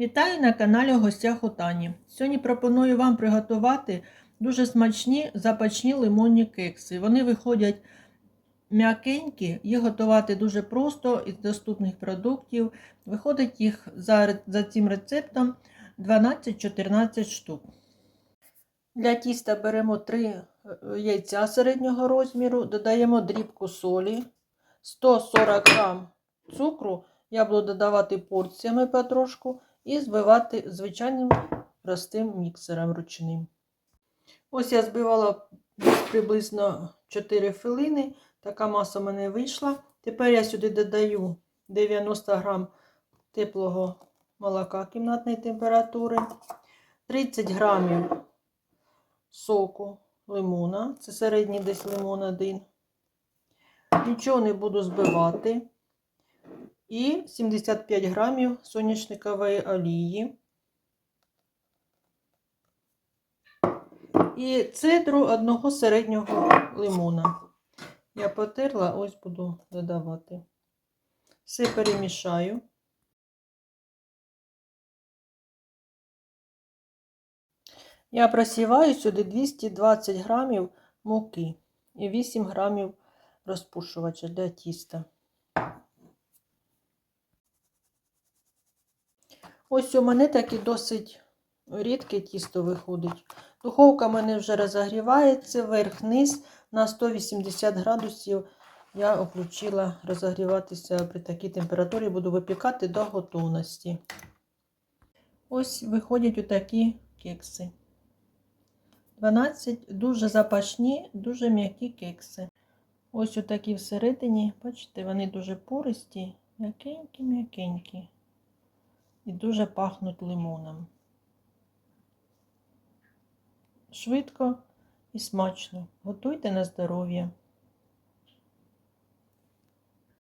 Вітаю на каналі в гостях у Тані. Сьогодні пропоную вам приготувати дуже смачні запачні лимонні кекси. Вони виходять м'якенькі, їх готувати дуже просто із доступних продуктів. Виходить їх за, за цим рецептом 12-14 штук. Для тіста беремо 3 яйця середнього розміру, додаємо дрібку солі, 140 г цукру. Я буду додавати порціями потрошку і збивати звичайним простим міксером ручним. Ось я збивала приблизно 4 хвилини. Така маса в мене вийшла. Тепер я сюди додаю 90 г теплого молока кімнатної температури, 30 грамів соку лимона. Це середній десь лимон один. Нічого не буду збивати і 75 грамів соняшникової олії. І цедру одного середнього лимона. Я потерла, ось буду додавати. Все перемішаю. Я просіваю сюди 220 грамів муки і 8 грамів розпушувача для тіста. Ось у мене таки досить рідке тісто виходить. Духовка в мене вже розогрівається верх-низ на 180 градусів. Я включила розогріватися при такій температурі, буду випікати до готовності. Ось виходять отакі кекси. 12 дуже запашні, дуже м'які кекси. Ось отакі всередині, бачите, вони дуже пористі, м'якенькі-м'якенькі. І дуже пахнуть лимоном. Швидко і смачно. Готуйте на здоров'я.